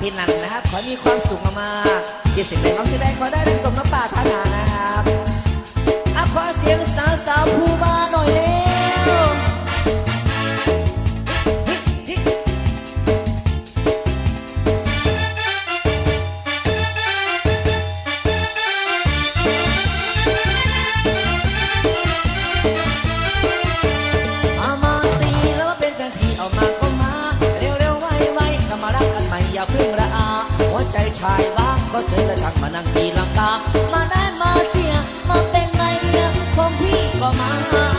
ปีนันนะครับ ขอมีความสุขมากๆยี่สิ่งใดบางสิ่งใดขอได้ดังสมน้ำปารถนานะครับอะขอเสียงสาวสาวผู้มาหน่อยเร็ว ใจชายบ้างก็เชิญและชักมานั่งดีลังกามาได้มาเสีย มาเป็นไงเนี่ยของพี่ก็มา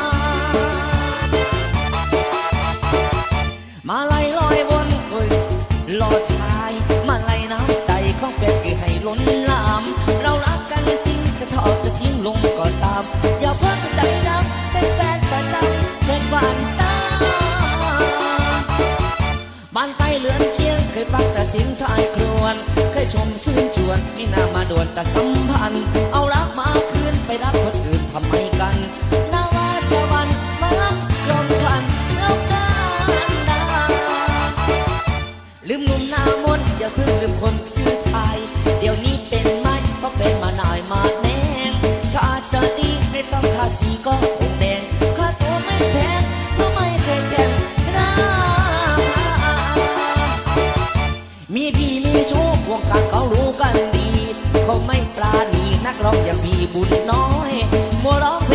ด่วนแต่สัมพันธ์ นักร้องอย่างพี่บุญน้อยมัวร้อง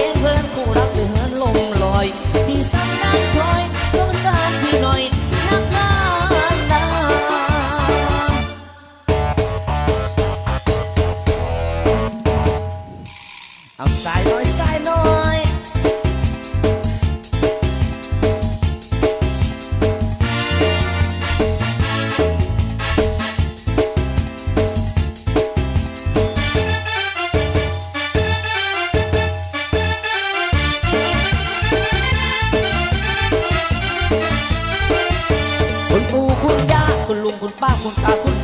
คุณป้าคุณตาคุณ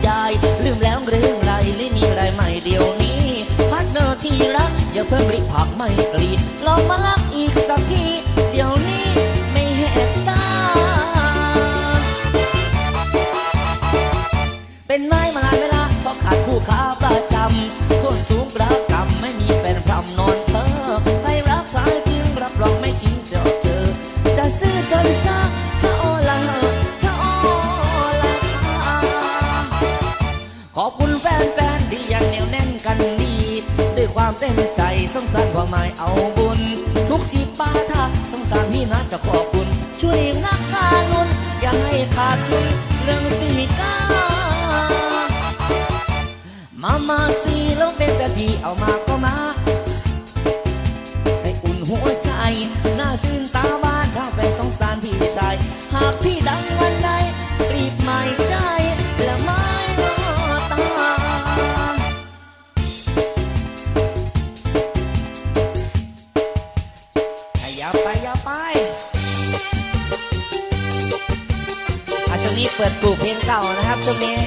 นะจะขอบคุณ ช่วยนักกานุนอย่าให้ขาดทุนเรื่องสิมิกามามาสิแล้วเป็นแต่พี่เอามาก็มา ปิดปูเพลงเก่านะครับช่วงนี้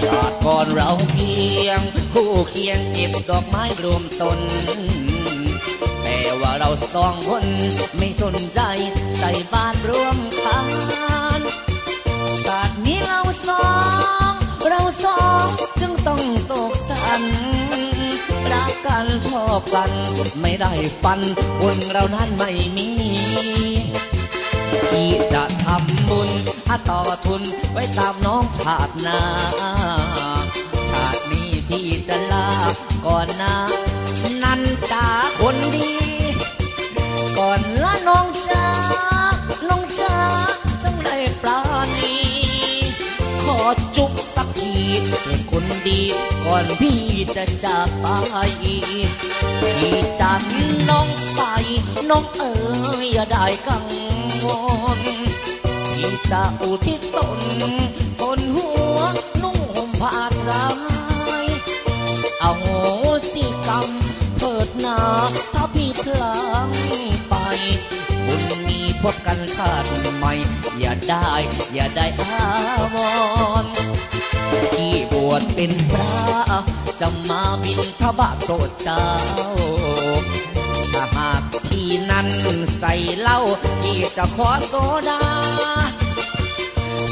ชาติก่อนเราเพียง คู่เคียงเก็บดอกไม้รวมตนแต่ว่าเราสองคนไม่สนใจใส่บาตรรวมทานศาสตร์นี้เราสอง เราสองจึงต้องโศกสัน กันชอบกัน ไม่ได้ฟันบุญเรานั้นไม่มีที่จะทำบุญอาต่อทุนไว้ตามน้องชาตินา ชาตินี้พี่จะลาก่อนนะ นันตาคนดี จุ๊บสักทีเป็นคนดีก่อนพี่จะจากไปพี่จันน้องไปน้องเอ๋ยอย่าได้กังวลพี่จะอุทิศตนบนหัวนุ่งห่มผ้าตรายเอาโหสิกรรมเถิดนาถ้าพี่พลัง พบกันชาติใหม่ อย่าได้ อย่าได้อาวรที่บวชเป็นพระจะมาบินทบาทโปรดเจ้า ถ้าหากพี่นั้นใส่เหล้าพี่จะขอโซดา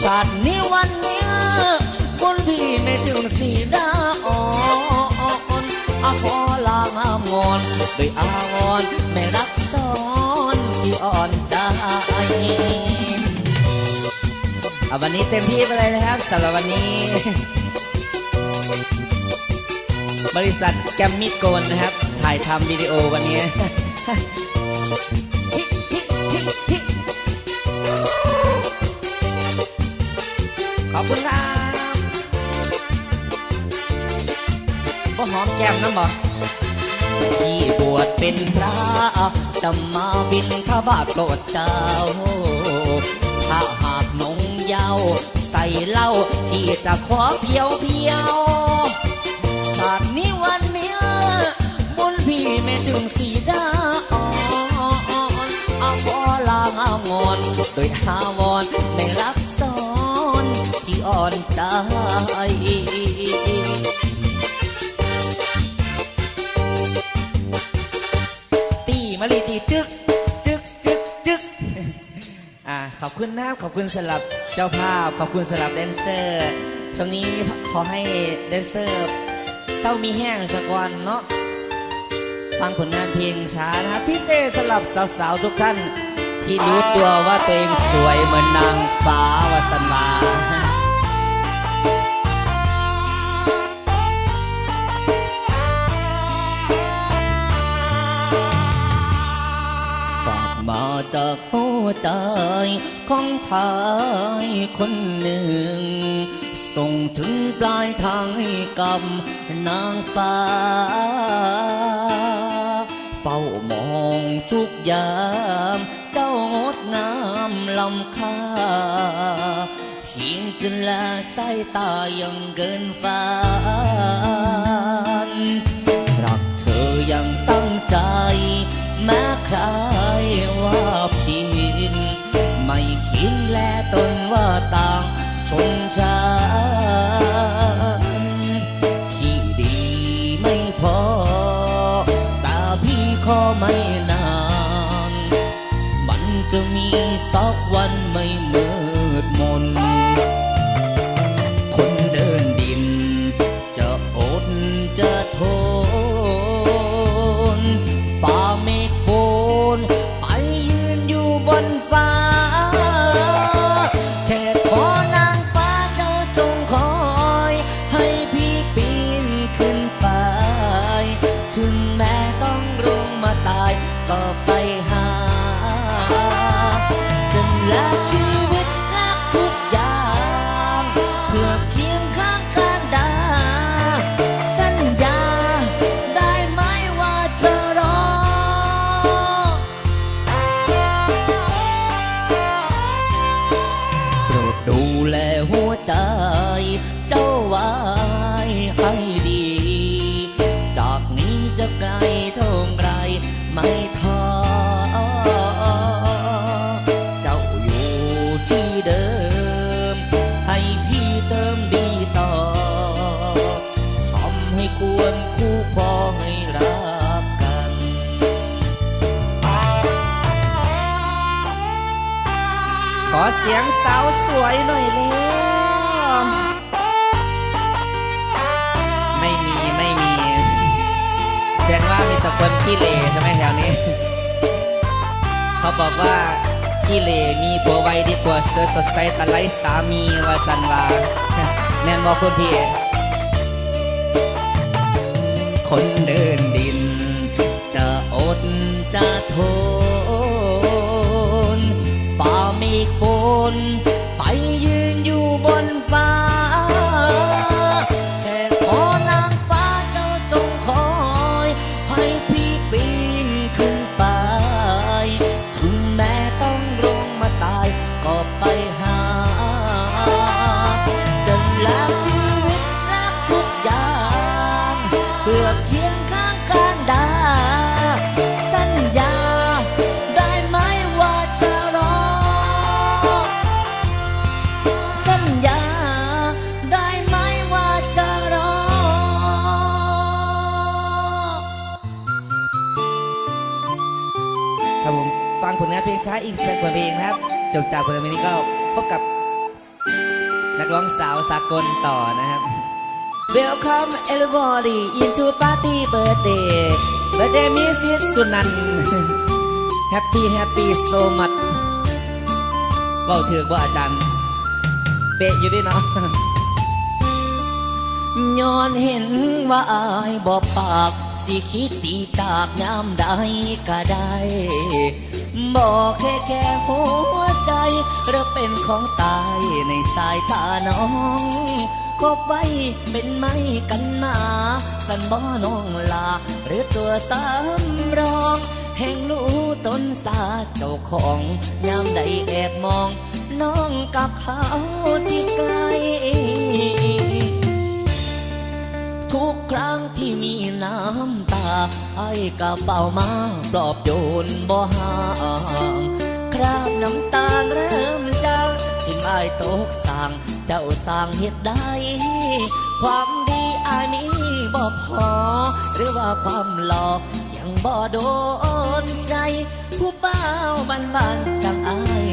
ชาตินี้วันนี้บนพี่ไม่ถึงสีดาอ่อนอาพอลางามงอนด้วยอาวรไม่รักซ้อน อ่อนใจเอาวันนี้เต็มที่ไปเลยนะครับสำหรับวันนี้ บริษัทแกมมิโกนนะครับ ถ่ายทำวิดีโอวันนี้ขอบคุณครับบ่หอมแก้มน้ำบ่ ที่บวชเป็นพระจะมาบินทบาทโปรดเจ้า ถ้าหากนงเยาวใส่เหล้าที่จะขอเพียวเพียวชาตินี้วันเนี้ยบนพี่ไม่ถึงสีดาอ่อนอาพอลางอางอนโดยอาวรณ์ไม่รักซ้อนที่อ่อนใจ ขอบคุณนะครับขอบคุณสำหรับเจ้าภาพ ขอบคุณสำหรับแดนเซอร์ช่วงนี้ขอให้แดนเซอร์เศร้ามีแห้งสักวันเนาะฟังผลงานเพลงช้านะครับพิเศษสำหรับสาวๆทุกท่านที่รู้ตัวว่าตัวเองสวยเหมือนนางฟ้าวาสนาฝากมาจากหัว ใจของชายคนหนึ่ง ส่งถึงปลายทางให้กับนางฟ้า เฝ้ามองทุกยาม เจ้างดงามลำค่าเพียงจนละสายตายังเกินฝันรักเธอยังตั้งใจ แม้ใครว่าผิด คิดแลตนว่าต่างชนชา ตายก็ไป เสียงสาวสวยหน่อยเร็วไม่มีไม่มีเสียงว่ามีแต่คนขี้เลใช่ไหมแถวนี้ เขาบอกว่าขี้เลมีผัวไวดีกว่าเสือสดใสตะไลสามีว่าสันวาแม่นบอกคุณพี่คนเดินดิน จะอดจะทน ป่าเมฆฝน จากผลงานนี้ก็พบกับนักร้องสาวสากลต่อนะครับ Welcome everybody into party birthday birthday Mrs. สุนัน Happy Happy so much เว้าถือว่าอาจารย์เป๊ะอยู่ด้วยเนาะย้อนเห็นว่าอายบ่ปากสิคิดตีจากยามใดก็ได้บอกแค่แค่หัว ใจหรือเป็นของตายในสายตาน้องคบไว้เป็นไม่กันมาสันบ่น้องลา หรือตัวสำรอง แห่งรู้ต้นสาเจ้าของยามใดแอบมอง น้องกับเขาที่ไกล ทุกครั้งที่มีน้ำตาไอ้กระเป๋ามาปลอบโยนบ่ห่าง ราบน้ำตาเริ่มจางทิมไอ้ายตกสั่งเจ้าสั่งเหตุใดความดีอายมีบ่พอ หรือว่าความหล่อยังบ่โดนใจ ผู้เป้าบันบันจังอาย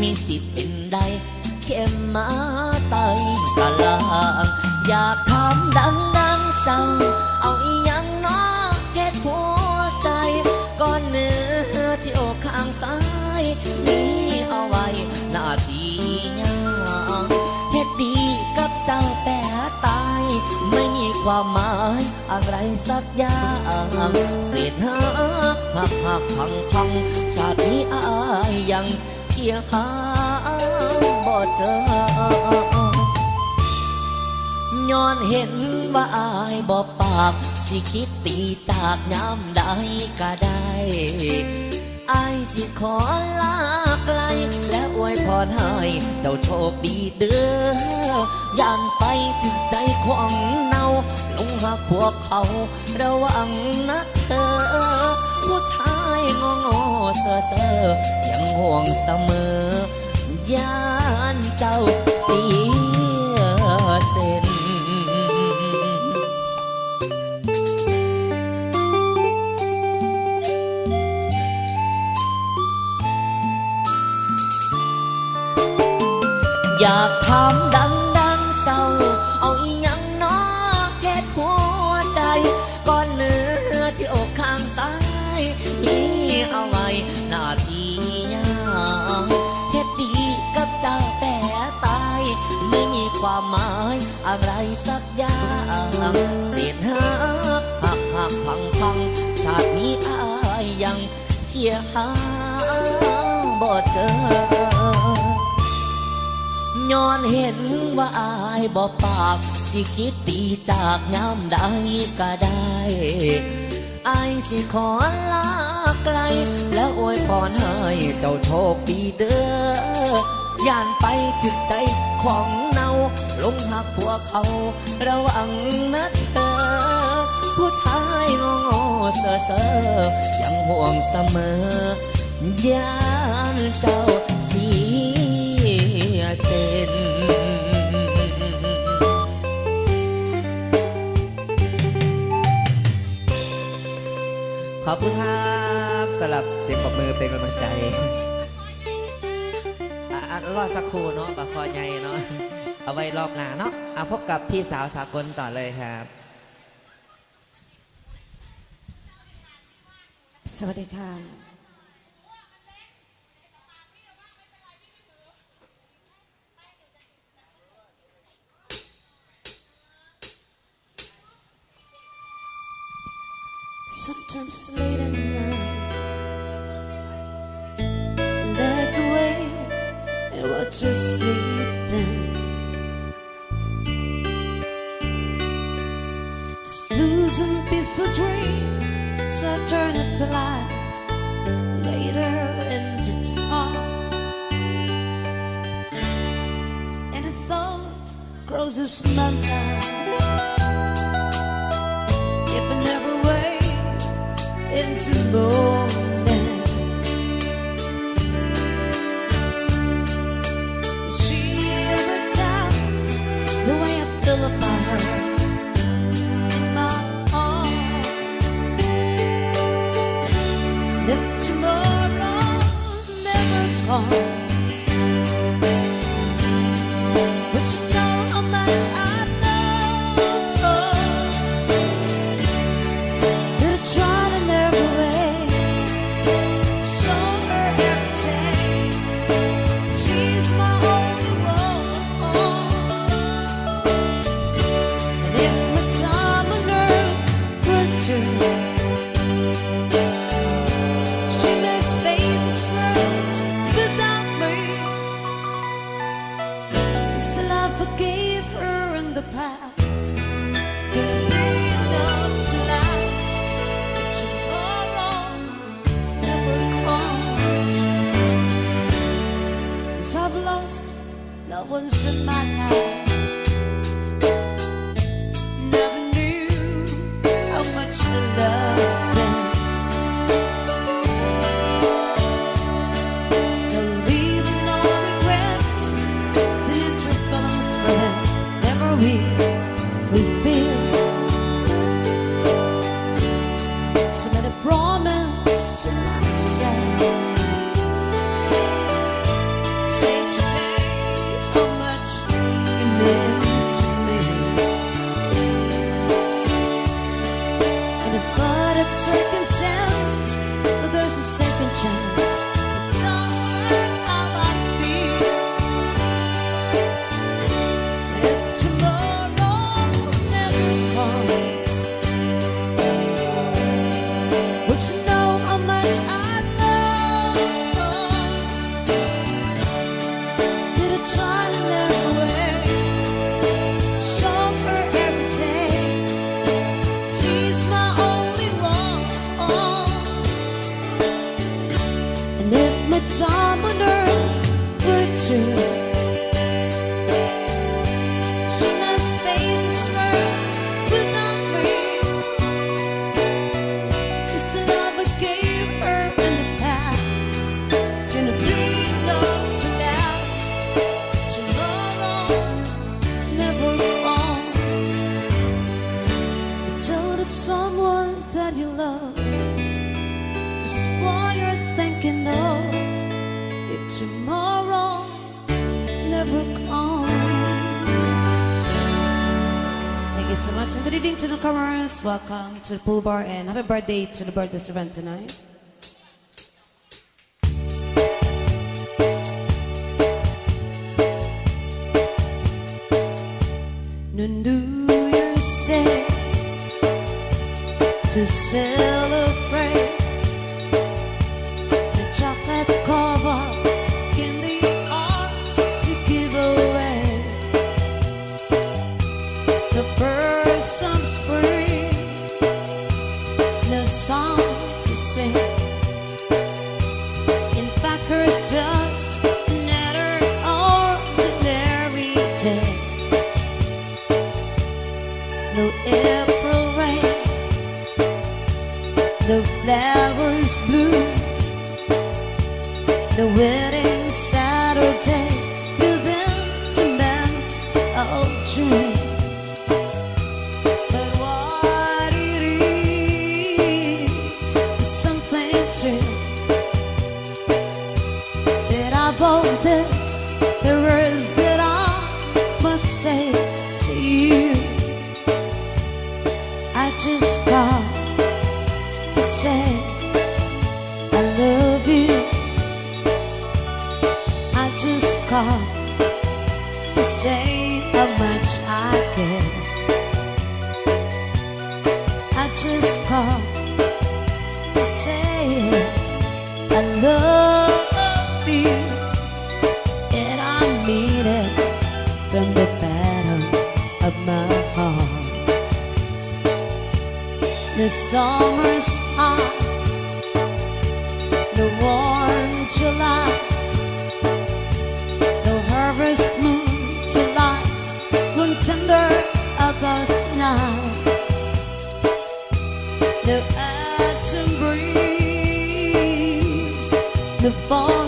มีสิทธิ์เป็นใดเข้มมาไตกะลาง อยากทำดังดังๆจัง ความหมายอะไรสักอย่างเศษหักหักหักพังพังชาตินี้อายยังเที่ยงหาบ่เจอย้อนเห็นว่าอายบ่ปาก สิคิดตีจากยามใดก็ได้อายสิขอลา ไกล และอวยพรให้ เจ้าโชคดีเด้อย่านไปถึงใจของเนาลงหักพวกเขา ระวังนะเธอ ผู้ชายงงอเสอเซ่อยังห่วงเสมอ ย่านเจ้าสี ยังเชียหาบ่เจอย้อนเห็นว่าอายบ่ปาก สิคิดดีจากยามใดก็ได้อายสิขอลาไกล และอวยพรให้เจ้าโชคดีเด้อย่านไปถึงใจของเนาลงหักพวกเขา ระวังนะเธอายงงเซ่อเซ่อยังห่วงเสมอยานเจ้าเสียเส้นขอบคุณครับสำหรับเสียงปรบมือเป็นกำลังใจอะอะรอสักครู่เนาะปะคอใหญ่เนาะเอาไว้รอบหน้าเนาะเอาพบกับพี่สาวสากลต่อเลยครับ สวัสดีค่ะ Sometimes late at night, look away and watch you sleeping. Just losing peaceful dreams, So turn up the light later into time. And a thought grows as If giving never way into more. 值得 tomorrow never comes. Thank you so much and good evening to the cameras. Welcome to the pool bar and happy birthday to the birthday event tonight. New Year's Day to say fall